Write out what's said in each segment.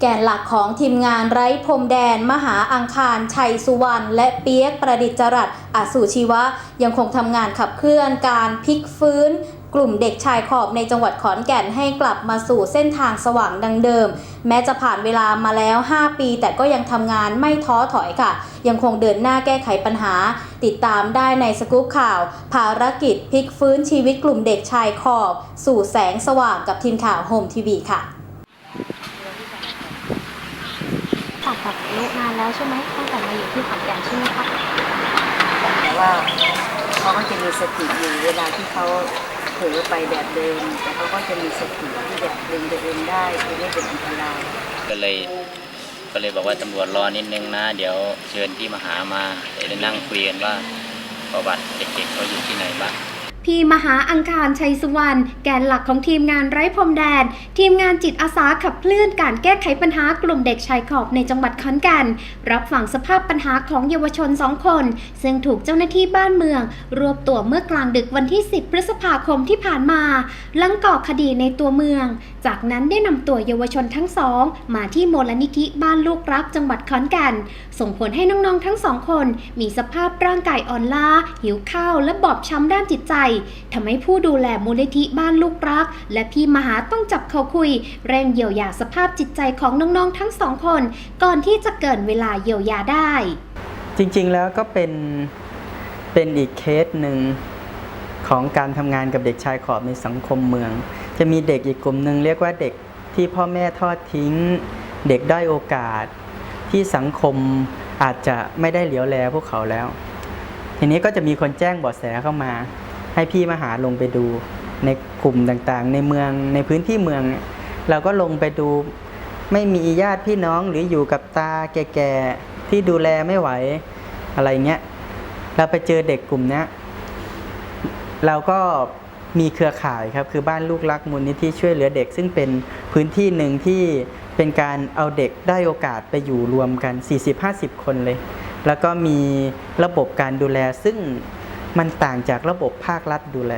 แกนหลักของทีมงานไร้พรมแดน มหาอังคาร ชัยสุวรรณและเปียกประดิษฐ์จรัสอสุชีวะ ยังคงทำงานขับเคลื่อนการพลิกฟื้น กลุ่มเด็กชายขอบในจังหวัดขอนแก่นให้กลับมาสู่เส้นทางสว่างดังเดิม แม้จะผ่านเวลามาแล้ว 5 ปี แต่ก็ยังทำงานไม่ท้อถอยค่ะ ยังคงเดินหน้าแก้ไขปัญหา ติดตามได้ในสกู๊ปข่าว ภารกิจพลิกฟื้นชีวิตกลุ่มเด็กชายขอบ สู่แสงสว่างกับทีมข่าวโฮมทีวีค่ะ ตัดกับลูกนานแล้วใช่ไหมตั้งแต่มาอยู่ที่ขอนแก่นใช่ไหมคะแต่ว่าเขาก็จะมีสติอยู่เวลาที่เขาเผลอไปแบบเดิมแต่เขาก็จะมีสติที่แบบดึงตัวเองได้จะไม่เป็นอันตรายก็เลยก็เลยบอกว่าตำรวจรอนิดนึงนะ เดี๋ยวเชิญพี่มาหามาเดี๋ยวได้นั่งคุยกันว่าประวัติเด็กๆเขาอยู่ที่ไหนบ้าง พี่มหาอังคารชัยสุวรรณแกนหลักของทีมงานไร้พรมแดน ทีมงานจิตอาสาขับเคลื่อนการแก้ไขปัญหากลุ่มเด็กชายขอบในจังหวัดขอนแก่นรับฟังสภาพปัญหาของเยาวชนสองคน ซึ่งถูกเจ้าหน้าที่บ้านเมือง รวบตัวเมื่อกลางดึกวันที่ 10 พฤษภาคมที่ผ่านมาหลังก่อคดีในตัวเมือง จากนั้นได้นำตัวเยาวชนทั้งสอง มาที่โมลนิธิบ้านลูกรักจังหวัดขอนแก่นส่งผลให้น้องๆทั้งสองคน มีสภาพร่างกายอ่อนล้าหิวข้าวและบอบช้ำด้านจิตใจทำให้ผู้ดูแลมูลนิธิบ้านลูกรัก และพี่มหาต้องจับเขาคุย เร่งเยียวยาสภาพจิตใจของน้องๆทั้งสองคน ก่อนที่จะเกินเวลาเยียวยาได้ จริงๆแล้วก็เป็นเป็นอีกเคสหนึ่งของการทำงานกับเด็กชายขอบในสังคมเมือง จะมีเด็กอีกกลุ่มหนึ่งเรียกว่าเด็กที่พ่อแม่ทอดทิ้ง เด็กด้อยโอกาส ที่สังคมอาจจะไม่ได้เหลียวแลพวกเขาแล้ว ทีนี้ก็จะมีคนแจ้งเบาะแสเข้ามา ให้พี่มหาลงไปดูในกลุ่มต่างๆ ในเมืองในพื้นที่เมือง เราก็ลงไปดูไม่มีญาติพี่น้องหรืออยู่กับตาแก่ๆที่ดูแลไม่ไหวอะไรเงี้ยเราไปเจอเด็กกลุ่มนี้เราก็มีเครือข่ายครับคือบ้านลูกรักมูลนิธิช่วยเหลือเด็ก ซึ่งเป็นพื้นที่หนึ่งที่เป็นการเอาเด็กได้โอกาสไปอยู่รวมกัน 40-50 คนเลย แล้วก็มีระบบการดูแลซึ่ง มันต่างจากระบบภาครัฐดูแล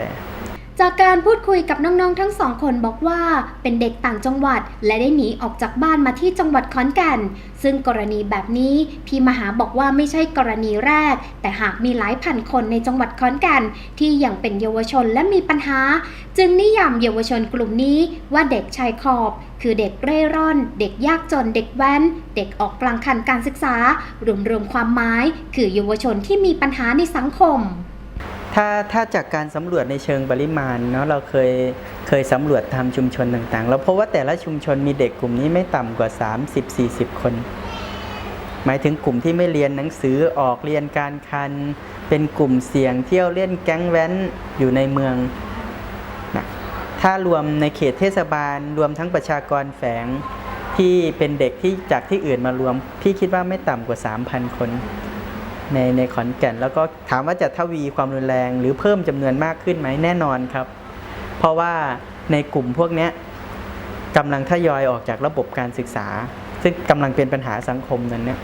จากการพูดคุยกับน้องๆทั้งสองคนบอกว่าเป็นเด็กต่างจังหวัด และได้หนีออกจากบ้านมาที่จังหวัดขอนแก่น ซึ่งกรณีแบบนี้พี่มหาบอกว่าไม่ใช่กรณีแรก แต่หากมีหลายพันคนในจังหวัดขอนแก่นที่ยังเป็นเยาวชนและมีปัญหา จึงนิยามเยาวชนกลุ่มนี้ว่าเด็กชายขอบคือเด็กเร่ร่อน เด็กยากจน เด็กแว้น เด็กออกกลางคันการศึกษารวมๆความหมาย คือเยาวชนที่มีปัญหาในสังคม ถ้าถ้าจากการสำรวจในเชิงปริมาณเนาะเราเคยเคยสำรวจทำชุมชนต่างๆเราพบว่าแต่ละชุมชนมีเด็กกลุ่มนี้ไม่ต่ำกว่า 30-40 คน หมายถึงกลุ่มที่ไม่เรียนหนังสือออกเรียนการคัน เป็นกลุ่มเสี่ยงเที่ยวเล่นแก๊งแว้นอยู่ในเมืองนะถ้ารวมในเขตเทศบาล รวมทั้งประชากรแฝงที่เป็นเด็กที่จากที่อื่นมารวม พี่คิดว่าไม่ต่ำกว่า 3,000 คน ในในขอนแก่น แล้วก็ถามว่าจะทวีความรุนแรง หรือเพิ่มจำนวนมากขึ้นไหมแน่นอนครับ เพราะว่าในกลุ่มพวกนี้กำลังทยอยออกจากระบบการศึกษา ซึ่งกำลังเป็นปัญหาสังคมนั้นเนี่ย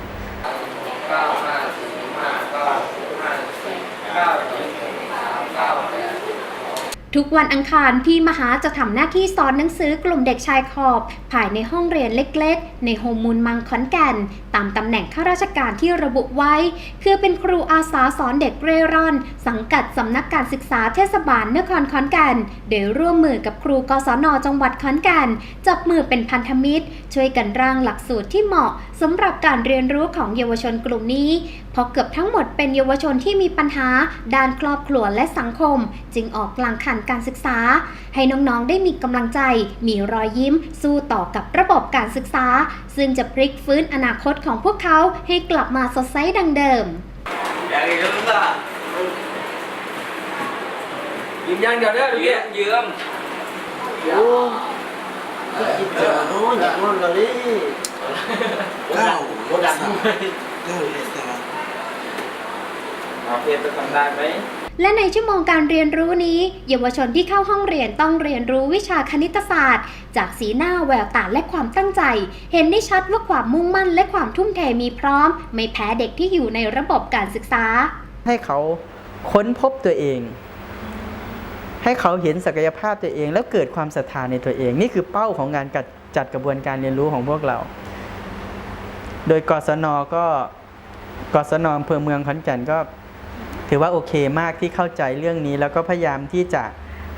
ทุกวันอังคารพี่มหาจะทำหน้าที่สอนหนังสือกลุ่มเด็กชายขอบ ภายในห้องเรียนเล็กๆ ในโฮมมูลมังขอนแก่น ตามตำแหน่งข้าราชการที่ระบุไว้ คือเป็นครูอาสาสอนเด็กเร่ร่อน สังกัดสำนักการศึกษาเทศบาลนครขอนแก่นโดยร่วมมือกับครูกศนจังหวัดขอนแก่นจับมือเป็นพันธมิตร ช่วยกันร่างหลักสูตรที่เหมาะสำหรับการเรียนรู้ของเยาวชนกลุ่มนี้ ราะเกือบทั้งหมดเป็นเยาวชนที่มีปัญหาด้านครอบครัวและสังคม จึงออกกลางคันการศึกษา ให้น้องๆได้มีกำลังใจ มีรอยยิ้ม สู้ต่อกับระบบการศึกษา ซึ่งจะพลิกฟื้นอนาคตของพวกเขาให้กลับมาสดใสดังเดิมอย่างนี้รู้ป่ะยืมยังเดี๋ยวเด้อยืมยืมเจอโน่นจากโน่นเลยเก้าโคดังเก้าเลยสามเอาเพจไปทำได้ไหมและในชั่วโมงการเรียนรู้นี้เยาวชนที่เข้าห้องเรียนต้องเรียนรู้วิชาคณิตศาสตร์ จากสีหน้าแววตาและความตั้งใจ เห็นได้ชัดว่าความมุ่งมั่นและความทุ่มเทมีพร้อม ไม่แพ้เด็กที่อยู่ในระบบการศึกษา ให้เขาค้นพบตัวเอง ให้เขาเห็นศักยภาพตัวเอง แล้วเกิดความศรัทธาในตัวเอง นี่คือเป้าของงานจัดจัดกระบวนการเรียนรู้ของพวกเรา โดยกศนก็กศนอำเภอเมืองขอนแก่นก็ ถือว่าโอเคมากที่เข้าใจเรื่องนี้ แล้วก็พยายามที่จะ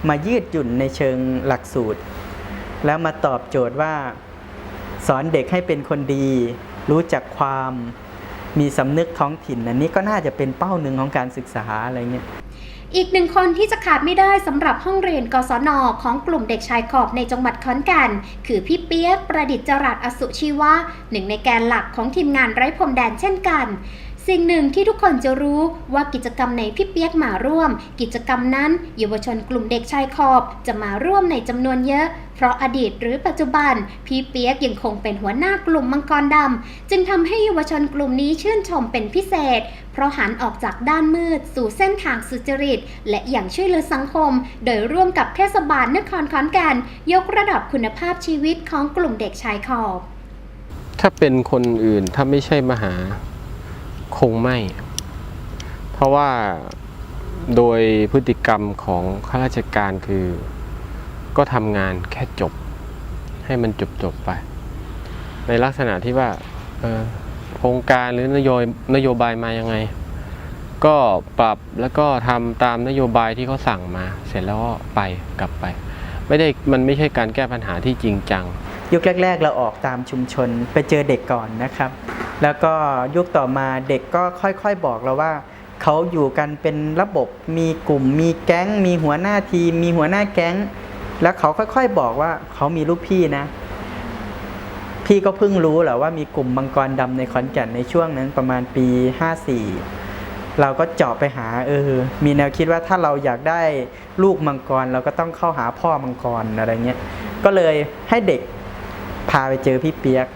มายืดหยุ่นในเชิงหลักสูตร แล้วมาตอบโจทย์ว่า สอนเด็กให้เป็นคนดี รู้จักความมีสำนึกท้องถิ่นอันนี้ก็น่าจะเป็นเป้าหนึ่งของการศึกษาอะไรเงี้ยอีกหนึ่งคนที่จะขาดไม่ได้สำหรับห้องเรียนกศนของกลุ่มเด็กชายขอบในจังหวัดขอนแก่นคือพี่เปี๊ยกประดิษฐ์จรัสอสุชีวะหนึ่งในแกนหลักของทีมงานไร้พรมแดนเช่นกัน สิ่งหนึ่งที่ทุกคนจะรู้ว่ากิจกรรมในพี่เปียกมาร่วม กิจกรรมนั้นเยาวชนกลุ่มเด็กชายขอบ จะมาร่วมในจำนวนเยอะ เพราะอดีตหรือปัจจุบัน พี่เปียกยังคงเป็นหัวหน้ากลุ่มมังกรดำจึงทำให้เยาวชนกลุ่มนี้ชื่นชมเป็นพิเศษ เพราะหันออกจากด้านมืด สู่เส้นทางสุจริต และอย่างช่วยเหลือสังคม โดยร่วมกับเทศบาลนครขอนแก่นยกระดับคุณภาพชีวิตของกลุ่มเด็กชายขอบ ถ้าเป็นคนอื่นถ้าไม่ใช่มหา คงไม่ เพราะว่าโดยพฤติกรรมของข้าราชการคือ ก็ทำงานแค่จบ ให้มันจบจบไป ในลักษณะที่ว่าโครงการหรือนโยบายนโยบายมายังไง ก็ปรับแล้วก็ทำตามนโยบายที่เขาสั่งมา เสร็จแล้วก็ไปกลับไป ไม่ได้มันไม่ใช่การแก้ปัญหาที่จริงจังยุคแรก ๆ เราออกตามชุมชนไปเจอเด็กก่อนนะครับ แล้วก็ยุคต่อมาเด็กก็ค่อยๆบอกเราว่าเขาอยู่กันเป็นระบบมีกลุ่ม มีแก๊ง มีหัวหน้าทีม มีหัวหน้าแก๊ง แล้วเขาค่อยๆบอกว่าเขามีลูกพี่นะ พี่ก็เพิ่งรู้แหละว่ามีกลุ่มมังกรดำในขอนแก่นในช่วงนั้นประมาณปี 54 เราก็เจาะไปหาเออ มีแนวคิดว่าถ้าเราอยากได้ลูกมังกร เราก็ต้องเข้าหาพ่อมังกรอะไรเงี้ยก็เลยให้เด็กพาไปเจอพี่เปียก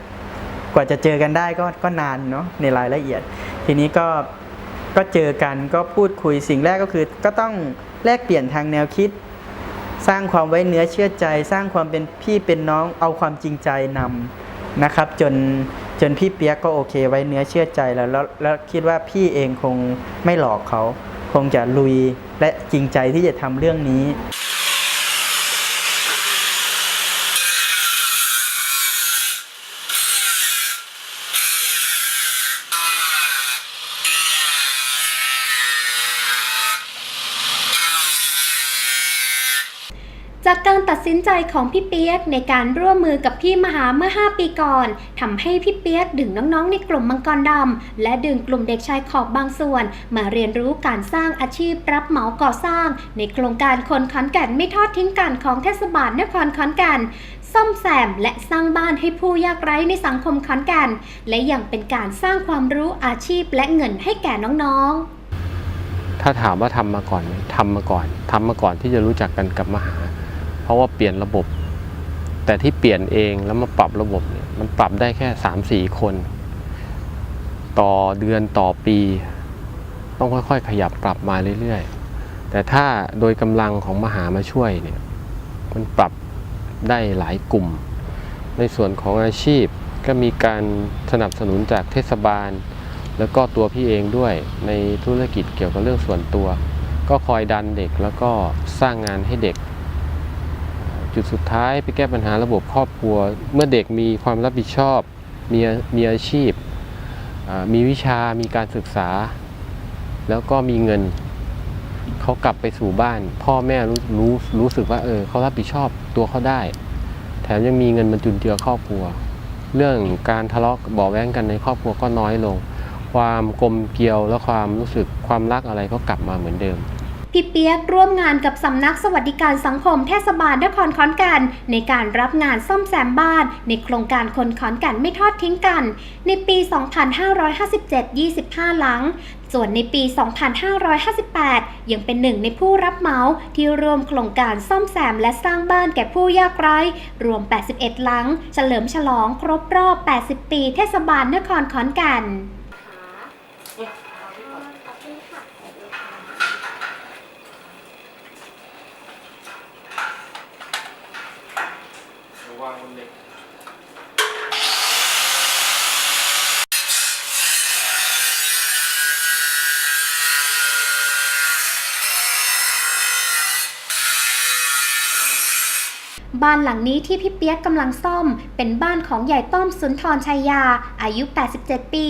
กว่าจะเจอกันได้ก็ก็นานเนาะในรายละเอียด ทีนี้ก็ก็เจอกันก็พูดคุยสิ่งแรกก็คือก็ต้องแลกเปลี่ยนทางแนวคิด สร้างความไว้เนื้อเชื่อใจ สร้างความเป็นพี่เป็นน้องเอาความจริงใจนำนะครับ จนจนพี่เปียกก็โอเค ไว้เนื้อเชื่อใจแล้วแล้วแล้วคิดว่าพี่เองคงไม่หลอกเขา คงจะลุยและจริงใจที่จะทำเรื่องนี้ จากการตัดสินใจของพี่เปียกในการร่วมมือกับพี่มหาเมื่อ 5 ปีก่อนทำให้พี่เปียกดึงน้องๆ ในกลุ่มมังกรดำและดึงกลุ่มเด็กชายขอบบางส่วน มาเรียนรู้การสร้างอาชีพรับเหมาก่อสร้าง ในโครงการคนขอนแก่นไม่ทอดทิ้งกันของเทศบาลนครขอนแก่นซ่อมแซมและสร้างบ้านให้ผู้ยากไร้ในสังคมขอนแก่น และยังเป็นการสร้างความรู้อาชีพและเงินให้แก่น้องๆ ถ้าถามว่าทำมาก่อนไหมทำมาก่อนทำมาก่อนที่จะรู้จักกันกับมหา เพราะว่าเปลี่ยนระบบ แต่ที่เปลี่ยนเองแล้วมาปรับระบบเนี่ยมันปรับได้แค่สามสี่คน ต่อเดือนต่อปี ต้องค่อยๆ ขยับปรับมาเรื่อยๆ แต่ถ้าโดยกำลังของมหามาช่วยเนี่ยมันปรับได้หลายกลุ่ม ในส่วนของอาชีพก็มีการสนับสนุนจากเทศบาล แล้วก็ตัวพี่เองด้วยในธุรกิจเกี่ยวกับเรื่องส่วนตัว ก็คอยดันเด็กแล้วก็สร้างงานให้เด็ก จุดสุดท้ายไปแก้ปัญหาระบบครอบครัว เมื่อเด็กมีความรับผิดชอบ มีมีอาชีพ มีวิชามีการศึกษา แล้วก็มีเงิน เขากลับไปสู่บ้าน พ่อแม่รู้รู้รู้สึกว่าเออเขารับผิดชอบตัวเขาได้ แถมยังมีเงินมาจุนเจือครอบครัว เรื่องการทะเลาะเบาะแว้งกันในครอบครัวก็น้อยลง ความกลมเกลียวและความรู้สึกความรักอะไรก็กลับมาเหมือนเดิม พี่เปียกร่วมงานกับสำนักสวัสดิการสังคมเทศบาลนครขอนแก่นในการรับงานซ่อมแซมบ้าน ในโครงการคนขอนแก่นไม่ทอดทิ้งกัน ในปี 2557 25 หลัง ส่วนในปี 2558 ยังเป็นหนึ่งในผู้รับเหมาที่ร่วมโครงการซ่อมแซมและสร้างบ้านแก่ผู้ยากไร้ รวม 81 หลัง เฉลิมฉลองครบรอบ 80 ปีเทศบาลนครขอนแก่น วางบนเหล็ก บ้านหลังนี้ที่พี่เปียกกำลังซ่อม เป็นบ้านของยายต้อมสุนทรชัยยา อายุ 87 ปี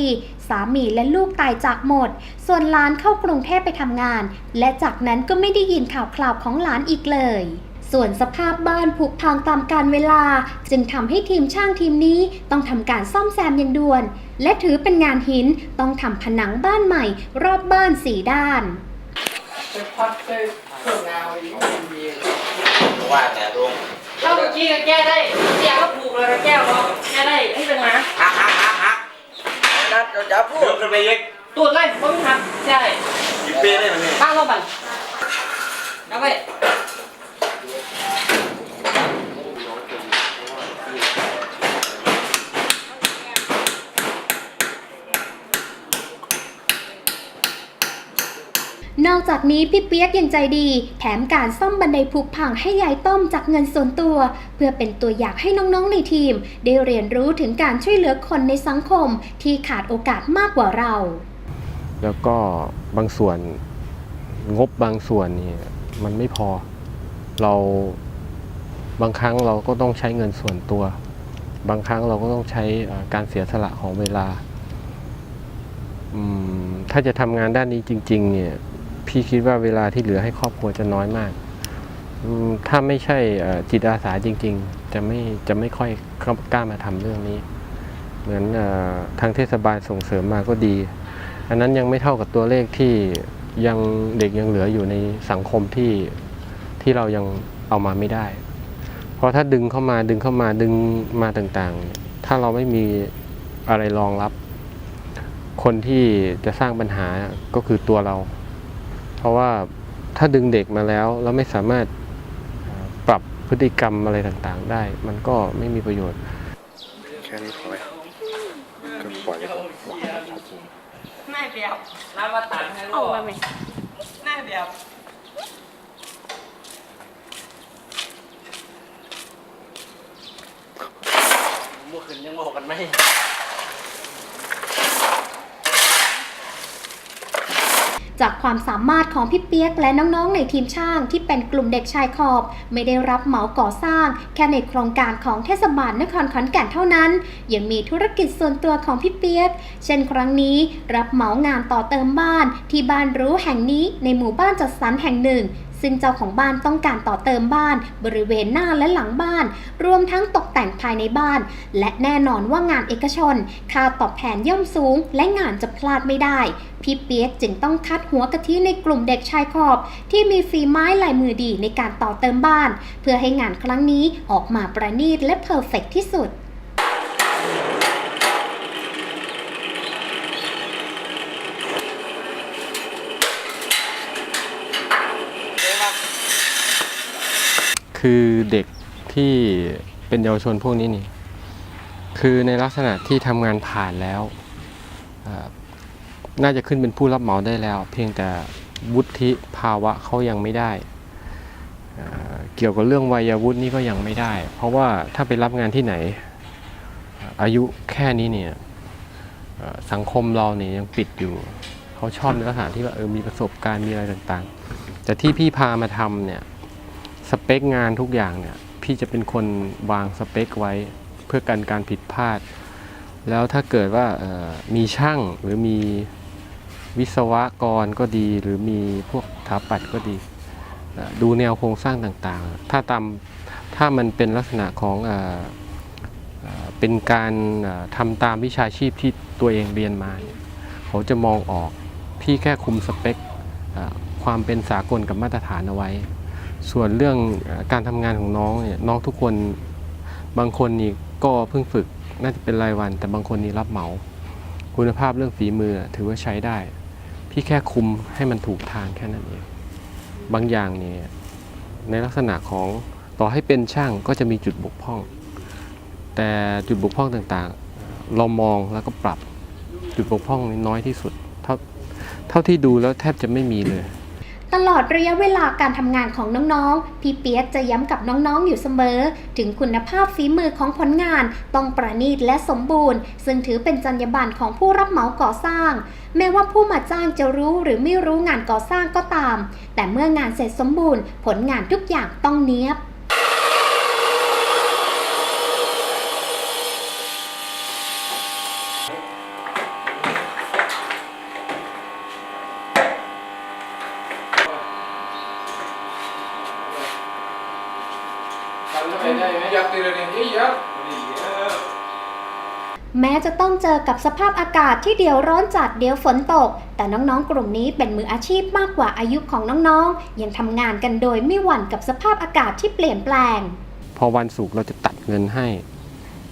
สามีและลูกตายจากหมด ส่วนหลานเข้ากรุงเทพไปทำงาน และจากนั้นก็ไม่ได้ยินข่าวคราวของหลานอีกเลยส่วนสภาพบ้านผุพังตามกาลเวลา จึงทำให้ทีมช่างทีมนี้ต้องทำการซ่อมแซมอย่างด่วน และถือเป็นงานหินต้องทำผนังบ้านใหม่ รอบบ้านสี่ด้านว่าแต่ลุง ถ้าเมื่อกี้ก็แก้ได้เสียก็ผูกเลยก็แก้พอแก้ได้ให้เป็นหมาฮักฮักฮักฮักนัดจะพูดเดี๋ยวขึ้นไปอีกตูดไล่ผมไม่ทำใช่ยิบเป้ได้ไหมเนี่ยบ้างเข้าบันแล้วไป นอกจากนี้พี่เปียกยังใจดี แถมการซ่อมบันไดผุพังให้ยายต้มจากเงินส่วนตัว เพื่อเป็นตัวอย่างให้น้องๆในทีม ได้เรียนรู้ถึงการช่วยเหลือคนในสังคมที่ขาดโอกาสมากกว่าเรา แล้วก็บางส่วนงบบางส่วนนี่มันไม่พอ เราบางครั้งเราก็ต้องใช้เงินส่วนตัว บางครั้งเราก็ต้องใช้การเสียสละของเวลาถ้าจะทำงานด้านนี้จริง ๆ เนี่ย พี่คิดว่าเวลาที่เหลือให้ครอบครัวจะน้อยมาก ถ้าไม่ใช่จิตอาสาจริง ๆ จะไม่จะไม่ค่อยกล้ามาทำเรื่องนี้ เหมือนเออทางเทศบาลส่งเสริมมาก็ดี อันนั้นยังไม่เท่ากับตัวเลขที่ยังเด็กยังเหลืออยู่ในสังคมที่ที่เรายังเอามาไม่ได้ เพราะถ้าดึงเข้ามาดึงเข้ามาดึงมาต่างๆ ถ้าเราไม่มีอะไรรองรับ คนที่จะสร้างปัญหาก็คือตัวเรา ราะว่าถ้าดึงเด็กมาแล้วแล้วไม่สามารถเอ่อปรับพฤติกรรมอะไรต่างๆ ได้ มันก็ไม่มีประโยชน์ แค่นี้พอไหมก็ปล่อยไปก่อนน่าเดียวน้ำมาตัดให้ลูกเอาไปน่าเดียวเมื่อคืนยังโมกันไหม จากความสามารถของพี่เปียกและน้องๆ ในทีมช่างที่เป็นกลุ่มเด็กชายขอบ ไม่ได้รับเหมาก่อสร้าง แค่ในโครงการของเทศบาลนครขอนแก่นเท่านั้น ยังมีธุรกิจส่วนตัวของพี่เปียก เช่นครั้งนี้รับเหมางานต่อเติมบ้าน ที่บ้านรู้แห่งนี้ในหมู่บ้านจัดสรรแห่งหนึ่ง ซึ่งเจ้าของบ้านต้องการต่อเติมบ้าน บริเวณหน้าและหลังบ้าน รวมทั้งตกแต่งภายในบ้าน และแน่นอนว่างานเอกชน ค่าตอบแทนย่อมสูง และงานจะพลาดไม่ได้ พี่เปียกจึงต้องคัดหัวกะทิในกลุ่มเด็กชายขอบ ที่มีฝีไม้ลายมือดีในการต่อเติมบ้าน เพื่อให้งานครั้งนี้ออกมาประณีตและเพอร์เฟกที่สุด คือเด็กที่เป็นเยาวชนพวกนี้นี่คือในลักษณะที่ทำงานผ่านแล้ว น่าจะขึ้นเป็นผู้รับเหมาได้แล้ว เพียงแต่วุฒิภาวะเขายังไม่ได้ เกี่ยวกับเรื่องวัยวุฒินี่ก็ยังไม่ได้ เพราะว่าถ้าไปรับงานที่ไหน อายุแค่นี้เนี่ยสังคมเราเนี่ยยังปิดอยู่ เขาชอบในลักษณะที่ว่าเออมีประสบการณ์มีอะไรต่างๆ แต่ที่พี่พามาทำเนี่ย สเปคงานทุกอย่างเนี่ยพี่จะเป็นคนวางสเปคไว้เพื่อกันการผิดพลาด แล้วถ้าเกิดว่ามีช่างหรือมีวิศวกรก็ดี หรือมีพวกถาปัตย์ก็ดี ดูแนวโครงสร้างต่างๆ ถ้าตามถ้ามันเป็นลักษณะของเอเป็นการเอ่อทำตามวิชาชีพที่ตัวเองเรียนมา เขาจะมองออกพี่แค่คุมสเปคความเป็นสากลกับมาตรฐานเอาไว้ ส่วนเรื่องการทำงานของน้องเนี่ยน้องทุกคนบางคนนี่ก็เพิ่งฝึกน่าจะเป็นรายวัน แต่บางคนนี่รับเหมา คุณภาพเรื่องฝีมือถือว่าใช้ได้ พี่แค่คุมให้มันถูกทางแค่นั้นเองบางอย่างเนี่ยในลักษณะของต่อให้เป็นช่างก็จะมีจุดบกพร่อง แต่จุดบกพร่องต่างๆ เรามองแล้วก็ปรับจุดบกพร่องนี้น้อยที่สุด เท่าเท่าที่ดูแล้วแทบจะไม่มีเลย ตลอดระยะเวลาการทำงานของน้องๆ พี่เปียกจะย้ำกับน้องๆ อยู่เสมอ ถึงคุณภาพฝีมือของผลงาน ต้องประณีตและสมบูรณ์ ซึ่งถือเป็นจรรยาบรรณของผู้รับเหมาก่อสร้าง แม้ว่าผู้มาจ้างจะรู้หรือไม่รู้งานก่อสร้างก็ตาม แต่เมื่องานเสร็จสมบูรณ์ ผลงานทุกอย่างต้องเนี้ยบ แม้จะต้องเจอ กับสภาพอากาศที่เดี๋ยวร้อนจัดเดี๋ยวฝนตก แต่น้องๆ กลุ่มนี้เป็นมืออาชีพมากกว่าอายุของน้องๆ ยังทำงานกันโดยไม่หวั่นกับสภาพอากาศที่เปลี่ยนแปลง พอวันศุกร์เราจะตัดเงินให้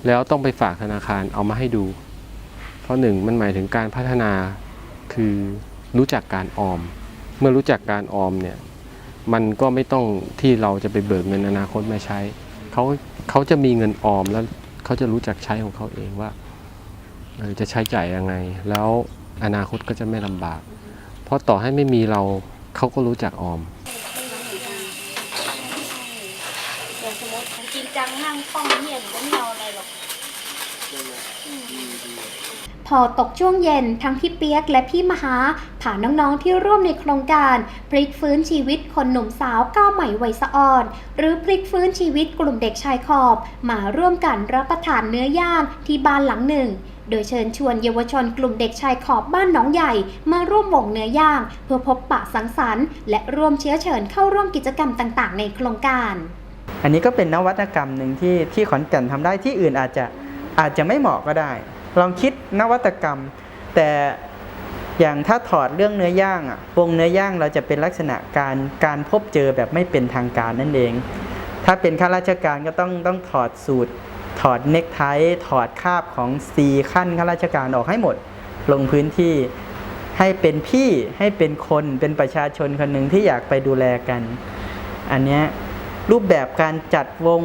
แล้วต้องไปฝากธนาคารเอามาให้ดู เพราะหนึ่งมันหมายถึงการพัฒนาคือรู้จักการออม เมื่อรู้จักการออมเนี่ยมันก็ไม่ต้องที่เราจะไปเบิกเงินอนาคตมาใช้เขาเขาจะมีเงินออมแล้วเขาจะรู้จักใช้ของเขาเองว่า จะใช้จ่ายยังไง แล้วอนาคตก็จะไม่ลำบาก เพราะต่อให้ไม่มีเราเขาก็รู้จักออมอย่างสมมติจริงจังนั่งท่องเงียบก็ไม่เอาอะไรหรอก พอตกช่วงเย็นทั้งพี่เปียกและพี่มหาผ่านน้องๆที่ร่วมในโครงการพลิกฟื้นชีวิตคนหนุ่มสาวก้าวใหม่วัยสะอ่อน หรือพลิกฟื้นชีวิตกลุ่มเด็กชายขอบ มาร่วมกันรับประทานเนื้อย่างที่บ้านหลังหนึ่ง โดยเชิญชวนเยาวชนกลุ่มเด็กชายขอบบ้านหนองใหญ่ มาร่วมวงเนื้อย่าง เพื่อพบปะสังสรรค์และร่วมเชื้อเชิญเข้าร่วมกิจกรรมต่างๆ ในโครงการอันนี้ก็เป็นนวัตกรรมหนึ่งที่ที่ขอนแก่นทำได้ที่อื่นอาจจะอาจจะไม่เหมาะก็ได้ ลองคิดนวัตกรรม แต่อย่างถ้าถอดเรื่องเนื้อย่างอะวงเนื้อย่างเราจะเป็นลักษณะการการพบเจอแบบไม่เป็นทางการนั่นเอง ถ้าเป็นข้าราชการก็ต้องต้องถอดสูตร ถอดเน็กไทถอดคาบของซีขั้นข้าราชการออกให้หมด ลงพื้นที่ให้เป็นพี่ให้เป็นคนเป็นประชาชนคนหนึ่งที่อยากไปดูแลกัน อันนี้รูปแบบการจัดวง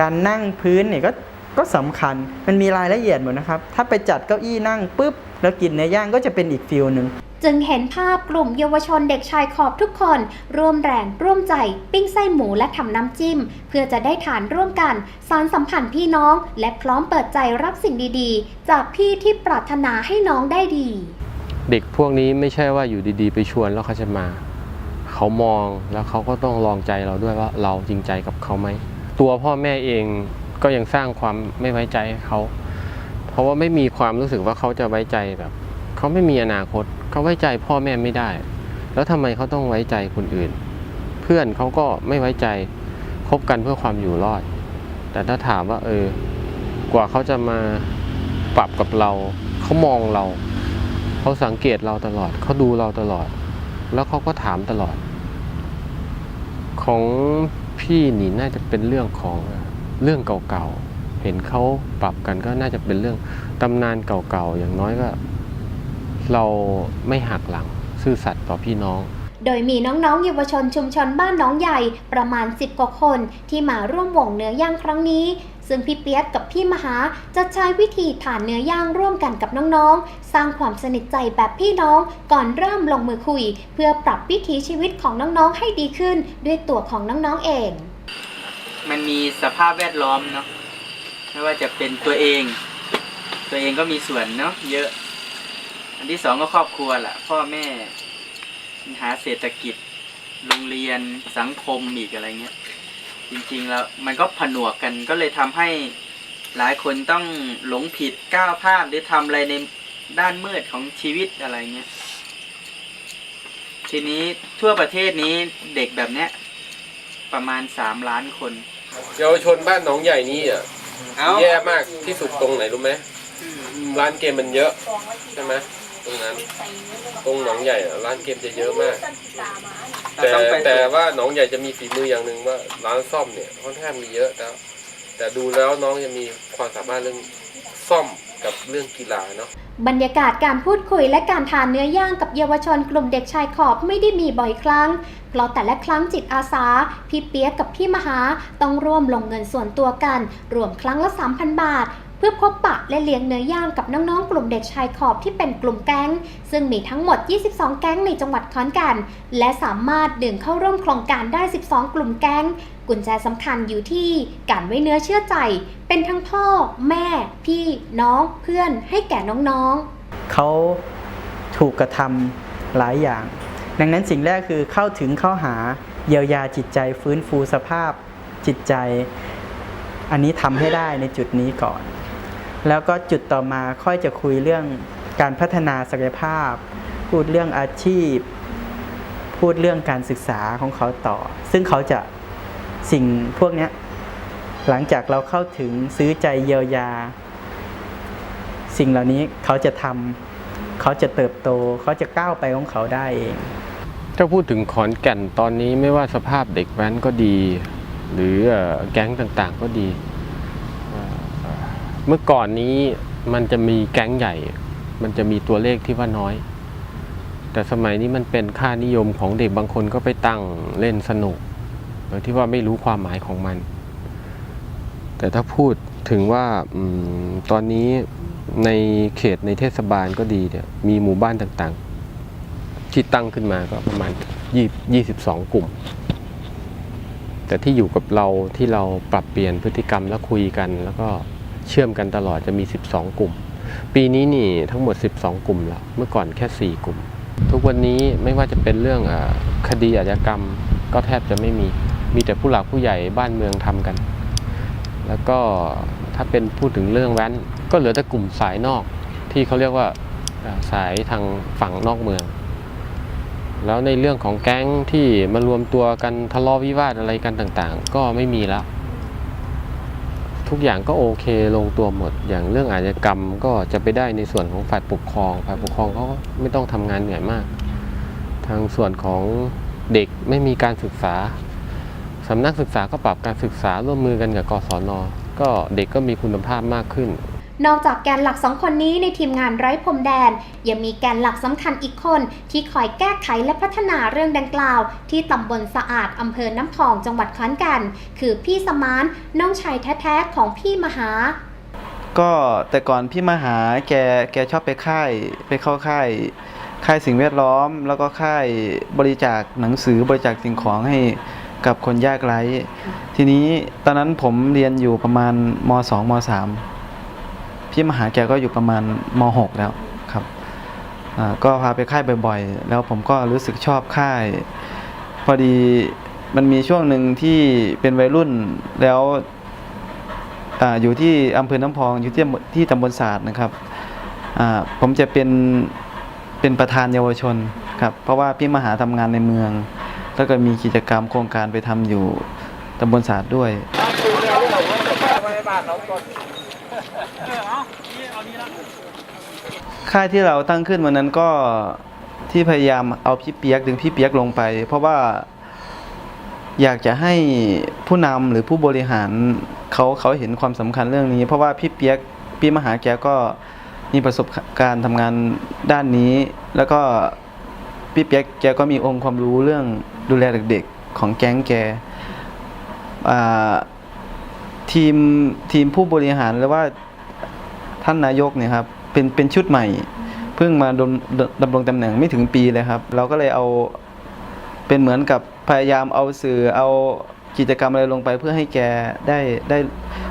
การนั่งพื้นเนี่ยก็ ก็สำคัญมันมีรายละเอียดหมดนะครับ ถ้าไปจัดเก้าอี้นั่งปุ๊บ แล้วกินเนื้อย่างก็จะเป็นอีกฟิลหนึ่งจึงเห็นภาพกลุ่มเยาวชนเด็กชายขอบทุกคน ร่วมแรงร่วมใจ ปิ้งไส้หมูและทำน้ำจิ้ม เพื่อจะได้ทานร่วมกันสารสัมพันธ์พี่น้อง และพร้อมเปิดใจรับสิ่งดีๆ จากพี่ที่ปรารถนาให้น้องได้ดี เด็กพวกนี้ไม่ใช่ว่าอยู่ดีๆ ไปชวนแล้วเขาจะมา เขามองแล้วเขาก็ต้องลองใจเราด้วยว่าเราจริงใจกับเขาไหมตัวพ่อแม่เอง ก็ยังสร้างความไม่ไว้ใจใเขา เพราะว่าไม่มีความรู้สึกว่าเขาจะไว้ใจแบบเขาไม่มีอนาคต เขาไว้ใจพ่อแม่ไม่ได้ แล้วทำไมเขาต้องไว้ใจคนอื่น เพื่อนเขาก็ไม่ไว้ใจคบกันเพื่อความอยู่รอด แต่ถ้าถามว่า เออ กว่าเขาจะมาปรับกับเรา เขามองเราเขาสังเกตเราตลอด เขาดูเราตลอด แล้วเขาก็ถามตลอด ของพี่นี่น่าจะเป็นเรื่องของ เรื่องเก่าๆ เห็นเขาปรับกันก็น่าจะเป็นเรื่องตำนานเก่าๆ อย่างน้อยก็ เราไม่หักหลังซื่อสัตย์ต่อพี่น้องโดยมีน้องๆ เยาวชนชุมชนบ้านน้องใหญ่ประมาณ 10 กว่าคนที่มาร่วมวงเนื้อย่างครั้งนี้ ซึ่งพี่เปียกกับพี่มหาจะใช้วิธีฐานเนื้อย่างร่วมกันกับน้องๆ สร้างความสนิทใจแบบพี่น้องก่อนเริ่มลงมือคุย เพื่อปรับวิถีชีวิตของน้องๆให้ดีขึ้นด้วยตัวของน้องๆเอง มันมีสภาพแวดล้อมเนาะไม่ว่าจะเป็นตัวเอง ตัวเองก็มีส่วนเนาะเยอะ อันที่สองก็ครอบครัวแหละพ่อแม่ปัญหาเศรษฐกิจ โรงเรียนสังคมอีกอะไรเงี้ย จริงๆแล้วมันก็ผนวกกันก็เลยทำให้หลายคนต้องหลงผิดก้าวพลาดหรือทำอะไรในด้านมืดของชีวิตอะไรเงี้ยทีนี้ทั่วประเทศนี้เด็กแบบเนี้ยประมาณสามล้านคน เยาวชนบ้านหนองใหญ่นี่อะเอาแย่มากที่สุดตรงไหนรู้ไหมร้านเกมมันเยอะใช่ไหมตรงนั้น ตรงหนองใหญ่อะร้านเกมจะเยอะมาก แต่ต้องไปแต่ว่าหนองใหญ่จะมีฝีมืออย่างหนึ่งว่า ร้านซ่อมเนี่ยค่อนข้างมีเยอะแต่แต่ดูแล้วน้องจะมีความสามารถเรื่องซ่อม กับเรื่องกีฬาเนาะบรรยากาศการพูดคุยและการทานเนื้อย่างกับเยาวชนกลุ่มเด็กชายขอบไม่ได้มีบ่อยครั้ง เพราะแต่ละครั้งจิตอาสา พี่เปียกกับพี่มหาต้องร่วมลงเงินส่วนตัวกัน รวมครั้งละ 3,000 บาท เพื่อพบปะและเลี้ยงเนื้อย่างกับน้องๆ กลุ่มเด็กชายขอบที่เป็นกลุ่มแก๊ง ซึ่งมีทั้งหมด 22 แก๊งในจังหวัดขอนแก่นและสามารถดึงเข้าร่วมโครงการได้ 12 กลุ่มแก๊ง กุญแจสำคัญอยู่ที่การไว้เนื้อเชื่อใจ เป็นทั้งพ่อ แม่ พี่น้องเพื่อนให้แก่น้องๆ เขาถูกกระทำหลายอย่าง ดังนั้นสิ่งแรกคือเข้าถึงเข้าหาเยียวยาจิตใจฟื้นฟูสภาพจิตใจ อันนี้ทำให้ได้ในจุดนี้ก่อน แล้วก็จุดต่อมาค่อยจะคุยเรื่องการพัฒนาศักยภาพ พูดเรื่องอาชีพ พูดเรื่องการศึกษาของเขาต่อ ซึ่งเขาจะ สิ่งพวกนี้หลังจากเราเข้าถึงซื้อใจเยียวยา สิ่งเหล่านี้เขาจะทำเขาจะเติบโต เขาจะก้าวไปของเขาได้เองถ้าพูดถึงขอนแก่นตอนนี้ไม่ว่าสภาพเด็กแว้นก็ดี หรือแก๊งต่างๆก็ดี เมื่อก่อนนี้มันจะมีแก๊งใหญ่ มันจะมีตัวเลขที่ว่าน้อย แต่สมัยนี้มันเป็นค่านิยมของเด็กบางคนก็ไปตั้งเล่นสนุก ยที่ว่าไม่รู้ความหมายของมัน แต่ถ้าพูดถึงว่าอตอนนี้ในเขตในเทศบาลก็ดีเนี่ยมีหมู่บ้านต่างๆ ที่ตั้งขึ้นมาก็ประมาณ22กลุ่ม แต่ที่อยู่กับเราที่เราปรับเปลี่ยนพฤติกรรมแล้วคุยกัน แล้วก็เชื่อมกันตลอดจะมี 12 กลุ่ม ปีนี้นี่ทั้งหมด 12 กลุ่มแล้วเมื่อก่อนแค่ 4 กลุ่ม ทุกวันนี้ไม่ว่าจะเป็นเรื่องอคดีอาชญากรรมก็แทบจะไม่มี มีแต่ผู้หลักผู้ใหญ่บ้านเมืองทำกัน แล้วก็ถ้าเป็นพูดถึงเรื่องแว้น ก็เหลือแต่กลุ่มสายนอกที่เขาเรียกว่าสายทางฝั่งนอกเมือง แล้วในเรื่องของแก๊งที่มารวมตัวกันทะเลาะวิวาทอะไรกันต่างๆ ก็ไม่มีแล้วทุกอย่างก็โอเคลงตัวหมด อย่างเรื่องอาชญากรรมก็จะไปได้ในส่วนของฝ่ายปกครอง ฝ่ายปกครองเขาก็ไม่ต้องทำงานเหนื่อยมาก ทางส่วนของเด็กไม่มีการศึกษา สำนักศึกษาก็ปรับการศึกษาร่วมมือกันกับกศน ก็เด็กก็มีคุณภาพมากขึ้น นอกจากแกนหลักสองคนนี้ในทีมงานไร้พรมแดน ยังมีแกนหลักสำคัญอีกคน ที่คอยแก้ไขและพัฒนาเรื่องดังกล่าว ที่ตำบลสะอาดอำเภอน้ำพองจังหวัดขอนแก่นคือพี่สมานน้องชายแท้ๆของพี่มหา ก็แต่ก่อนพี่มาหาแกแกชอบไปค่ายไปเข้าค่ายค่ายสิ่งแวดล้อม แล้วก็ค่ายบริจาคหนังสือบริจาคสิ่งของให้ กับคนยากไร้ ทีนี้ตอนนั้นผมเรียนอยู่ประมาณม2ม3พี่มาหาแกก็อยู่ประมาณม6แล้วครับอ่าก็พาไปค่ายบ่อยๆ แล้วผมก็รู้สึกชอบค่าย พอดีมันมีช่วงหนึ่งที่เป็นวัยรุ่นแล้วอ่าอยู่ที่อำเภอน้ำพองอยู่ที่ที่ตำบลศาสตร์นะครับอ่าผมจะเป็นเป็นประธานเยาวชนครับเพราะว่าพี่มหาทำงานในเมือง แล้วก็มีกิจกรรมโครงการไปทำอยู่ตำบลศาสตร์ด้วยค่ายที่เราตั้งขึ้นวันนั้นก็ที่พยายามเอาพี่เปียกดึงพี่เปียกลงไป เพราะว่าอยากจะให้ผู้นำหรือผู้บริหารเขาเขาเห็นความสำคัญเรื่องนี้ เพราะว่าพี่เปียกพี่มหาแกก็มีประสบการณ์ทำงานด้านนี้ แล้วก็ พี่เปียกแกก็มีองค์ความรู้เรื่องดูแลเด็กๆของแก๊งแกทีมทีมผู้บริหารหรือว่าท่านนายกเนี่ยครับเป็นเป็นชุดใหม่ เพิ่งมาดำดำรงตำแหน่งไม่ถึงปีเลยครับ เราก็เลยเอาเป็นเหมือนกับพยายามเอาสื่อเอา กิจกรรมอะไรลงไปเพื่อให้แกได้ได้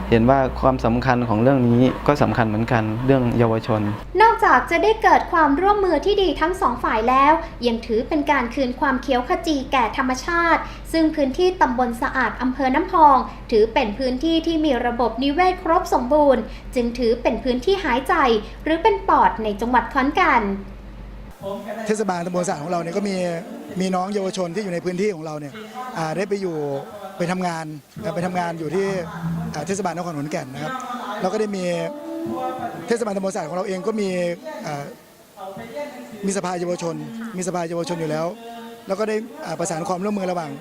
เห็นว่าความสำคัญของเรื่องนี้ก็สำคัญเหมือนกันเรื่องเยาวชน นอกจากจะได้เกิดความร่วมมือที่ดีทั้งสองฝ่ายแล้ว ยังถือเป็นการคืนความเขียวขจีแก่ธรรมชาติ ซึ่งพื้นที่ตำบลสะอาดอำเภอน้ำพอง ถือเป็นพื้นที่ที่มีระบบนิเวศครบสมบูรณ์ จึงถือเป็นพื้นที่หายใจ หรือเป็นปอดในจังหวัดขอนแก่น เทศบาลตำบลสะอาดของเราเนี่ยก็มีมีน้องเยาวชนที่อยู่ในพื้นที่ของเราเนี่ยอ่าได้ไปอยู่ไปทำงานไปทำงานอยู่ที่อ่าเทศบาลนครขอนแก่นนะครับเราก็ได้มีเทศบาลตำบลสะอาดของเราเองก็มีอ่ามีสภาเยาวชน มีสภาเยาวชนอยู่แล้ว แล้วก็ได้อ่าประสานความร่วมมือระหว่าง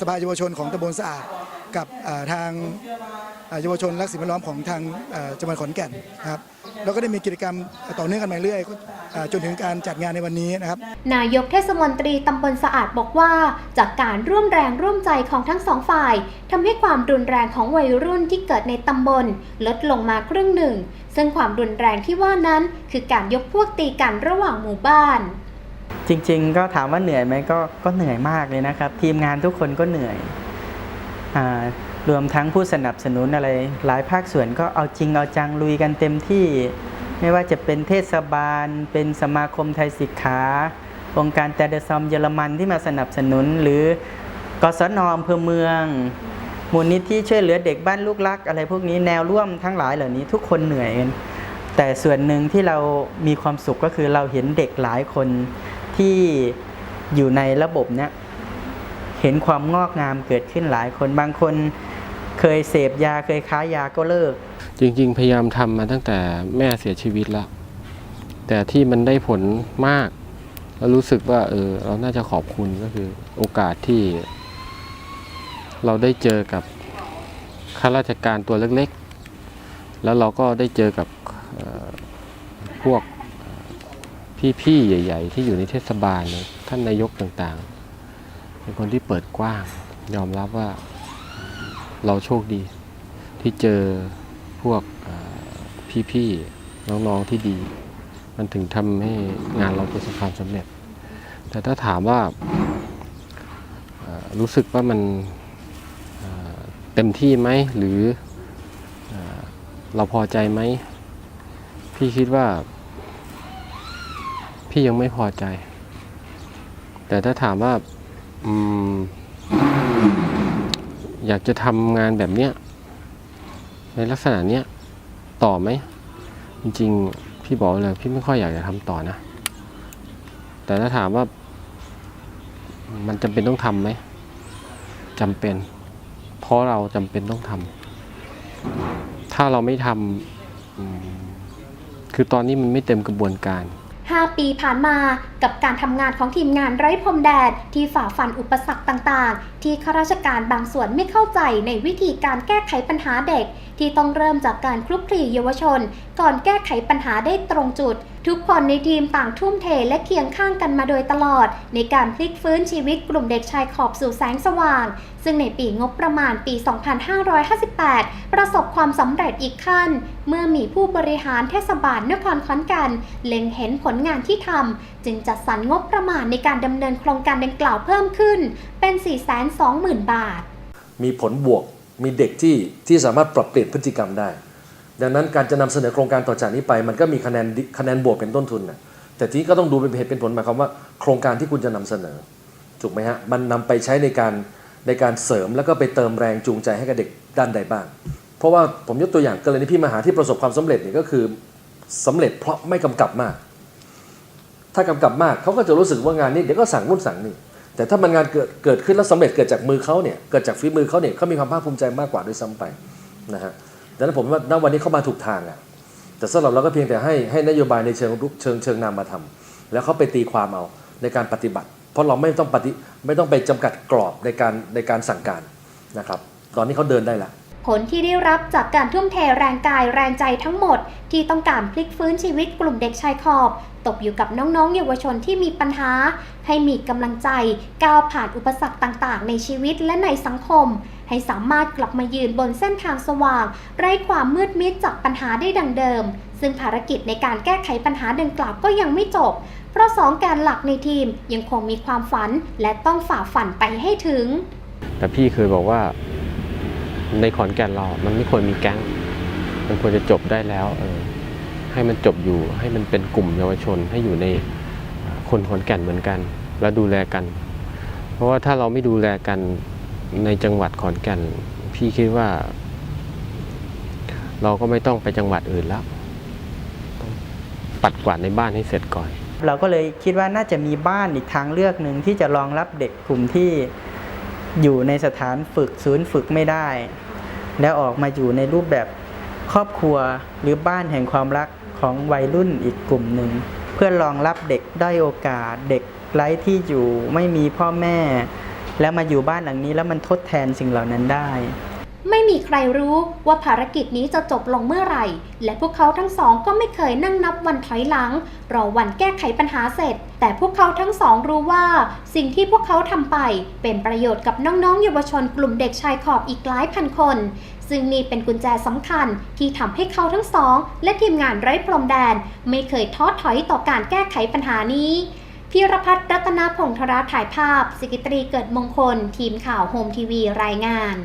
สภาเยาวชนของตำบลสะอาด กับอ่าทางอ่าเยาวชนรักสิ่งแวดล้อมของทางอ่าจังหวัดขอนแก่นนะครับแล้วก็ได้มีกิจกรรมต่อเนื่องกันมาเรื่อยอ่าจนถึงการจัดงานในวันนี้นะครับ นายกเทศมนตรีตำบลสะอาดบอกว่า จากการร่วมแรงร่วมใจของทั้งสองฝ่ายทำให้ความรุนแรงของวัยรุ่นที่เกิดในตำบล ลดลงมาครึ่งหนึ่ง ซึ่งความรุนแรงที่ว่านั้น คือการยกพวกตีกันระหว่างหมู่บ้าน จริงๆ ก็ถามว่าเหนื่อยไหมก็ก็เหนื่อยมากเลยนะครับ ทีมงานทุกคนก็เหนื่อยอา รวมทั้งผู้สนับสนุนอะไรหลายภาคส่วนก็เอาจริงเอาจังลุยกันเต็มที่ ไม่ว่าจะเป็นเทศบาล เป็นสมาคมไทยสิกขาองค์การแต่เดซอมเยอรมันที่มาสนับสนุน หรือกศนอำเภอเมือง มูลนิธิช่วยเหลือเด็กบ้านลูกรัก อะไรพวกนี้แนวร่วมทั้งหลายเหล่านี้ทุกคนเหนื่อยกันแต่ส่วนหนึ่งที่เรามีความสุขก็คือเราเห็นเด็กหลายคนที่อยู่ในระบบเนี้ย เห็นความงอกงามเกิดขึ้นหลายคนบางคนเคยเสพยาเคยค้ายาก็เลิก จริง ๆ พยายามทำมาตั้งแต่แม่เสียชีวิตแล้ว แต่ที่มันได้ผลมากแล้วรู้สึกว่าเออเราน่าจะขอบคุณก็คือโอกาสที่ เราได้เจอกับข้าราชการตัวเล็กๆ แล้วเราก็ได้เจอกับออพวกพี่ๆ ใหญ่ ๆ ที่อยู่ในเทศบาลท่านนายกต่างๆ เป็นคนที่เปิดกว้าง ยอมรับว่าเราโชคดี ที่เจอพวกพี่ๆน้องๆที่ดี มันถึงทำให้งานเราประสบความสำเร็จ แต่ถ้าถามว่ารู้สึกว่ามันเต็มที่ไหมหรืออเราพอใจไหม พี่คิดว่า พี่ยังไม่พอใจ แต่ถ้าถามว่า อยากจะทำงานแบบเนี้ยในลักษณะเนี้ยต่อไหม จริงๆ พี่บอกเลย พี่ไม่ค่อยอยากจะทำต่อนะ แต่ถ้าถามว่า มันจำเป็นต้องทำไหมจำเป็น เพราะเราจำเป็นต้องทำถ้าเราไม่ทำคือตอนนี้มันไม่เต็มกระบวนการ 5 ปีผ่านมากับการทำงานของทีมงานไร้พรมแดนที่ฝ่าฟันอุปสรรคต่างๆ ที่ข้าราชการบางส่วนไม่เข้าใจในวิธีการแก้ไขปัญหาเด็ก ที่ต้องเริ่มจากการคลุกคลีเยาวชน ก่อนแก้ไขปัญหาได้ตรงจุด ทุกคนในทีมต่างทุ่มเทและเคียงข้างกันมาโดยตลอด ในการพลิกฟื้นชีวิตกลุ่มเด็กชายขอบสู่แสงสว่าง ซึ่งในปีงบประมาณปี 2558 ประสบความสำเร็จอีกขั้น เมื่อมีผู้บริหารเทศบาลนครขอนแก่นเล็งเห็นผลงานที่ทำจึงจัดสรรงบประมาณในการดำเนินโครงการดังกล่าวเพิ่มขึ้น เป็น 420,000 บาท มีผลบวกมีเด็กที่ที่สามารถปรับเปลี่ยนพฤติกรรมได้ ดังนั้นการจะนำเสนอโครงการต่อจากนี้ไป มันก็มีคะแนนคะแนนบวกเป็นต้นทุนนะแต่ทีนี้ก็ต้องดูเป็นเหตุเป็นผลหมายความว่าโครงการที่คุณจะนำเสนอถูกไหมฮะมันนำไปใช้ในการในการเสริมแล้วก็ไปเติมแรงจูงใจให้กับเด็กด้านใดบ้าง เพราะว่าผมยกตัวอย่างกรณีพี่มหาที่ประสบความสำเร็จเนี่ยก็คือสำเร็จเพราะไม่กำกับมาก ถ้ากำกับมากเขาก็จะรู้สึกว่างานนี้เดี๋ยวก็สั่งนู่นสั่งนี่แต่ถ้ามันงานเกิดเกิดขึ้นแล้วสำเร็จเกิดจากมือเขาเนี่ยเกิดจากฝีมือเขาเนี่ยเขามีความภาคภูมิใจมากกว่าด้วยซ้ำไปนะฮะ ดังนั้นผมว่าณวันนี้เขามาถูกทางอะแต่สำหรับเราก็เพียงแต่ให้ให้นโยบายในเชิงรุกเชิงเชิงนามมาทำแล้วเขาไปตีความเอาในการปฏิบัติ เพราะเราไม่ต้องปฏิไม่ต้องไปจำกัดกรอบในการในการสั่งการนะครับ ตอนนี้เขาเดินได้แล้ว ผลที่ได้รับจากการทุ่มเทแรงกายแรงใจทั้งหมด ที่ต้องการพลิกฟื้นชีวิตกลุ่มเด็กชายขอบ ตกอยู่กับน้องๆ เยาวชนที่มีปัญหา ให้มีกำลังใจก้าวผ่านอุปสรรคต่างๆ ในชีวิตและในสังคม ให้สามารถกลับมายืนบนเส้นทางสว่าง ไร้ความมืดมิดจากปัญหาได้ดังเดิม ซึ่งภารกิจในการแก้ไขปัญหาดังกล่าวก็ยังไม่จบ เพราะสองแกนหลักในทีมยังคงมีความฝันและต้องฝ่าฝันไปให้ถึง แต่พี่เคยบอกว่า ในขอนแก่นเรา มันไม่ควรมีแก๊ง มันควรจะจบได้แล้ว เออ ให้มันจบอยู่ ให้มันเป็นกลุ่มเยาวชน ให้อยู่ในคนขอนแก่นเหมือนกัน และดูแลกัน เพราะว่าถ้าเราไม่ดูแลกันในจังหวัดขอนแก่น พี่คิดว่า เราก็ไม่ต้องไปจังหวัดอื่นแล้ว ปัดกวาดในบ้านให้เสร็จก่อน เราก็เลยคิดว่าน่าจะมีบ้านอีกทางเลือกหนึ่งที่จะรองรับเด็กกลุ่มที่ อยู่ในสถานฝึกศูนย์ฝึกไม่ได้ แล้วออกมาอยู่ในรูปแบบครอบครัวหรือบ้านแห่งความรักของวัยรุ่นอีกกลุ่มหนึ่ง เพื่อรองรับเด็กด้อยโอกาสเด็กไร้ที่อยู่ไม่มีพ่อแม่ แล้วมาอยู่บ้านหลังนี้แล้วมันทดแทนสิ่งเหล่านั้นได้ ไม่มีใครรู้ว่าภารกิจนี้จะจบลงเมื่อไหร่ และพวกเขาทั้งสองก็ไม่เคยนั่งนับวันถอยหลัง รอวันแก้ไขปัญหาเสร็จ แต่พวกเขาทั้งสองรู้ว่า สิ่งที่พวกเขาทำไปเป็นประโยชน์กับน้องๆเยาวชนกลุ่มเด็กชายขอบอีกหลายพันคน ซึ่งนี่เป็นกุญแจสำคัญที่ทำให้เขาทั้งสอง และทีมงานไร้พรมแดน ไม่เคยท้อถอยต่อการแก้ไขปัญหานี้พิรพัฒน์รัตนพงษ์ธราถ่ายภาพ สิกิตรีเกิดมงคล ทีมข่าวโฮมทีวีรายงาน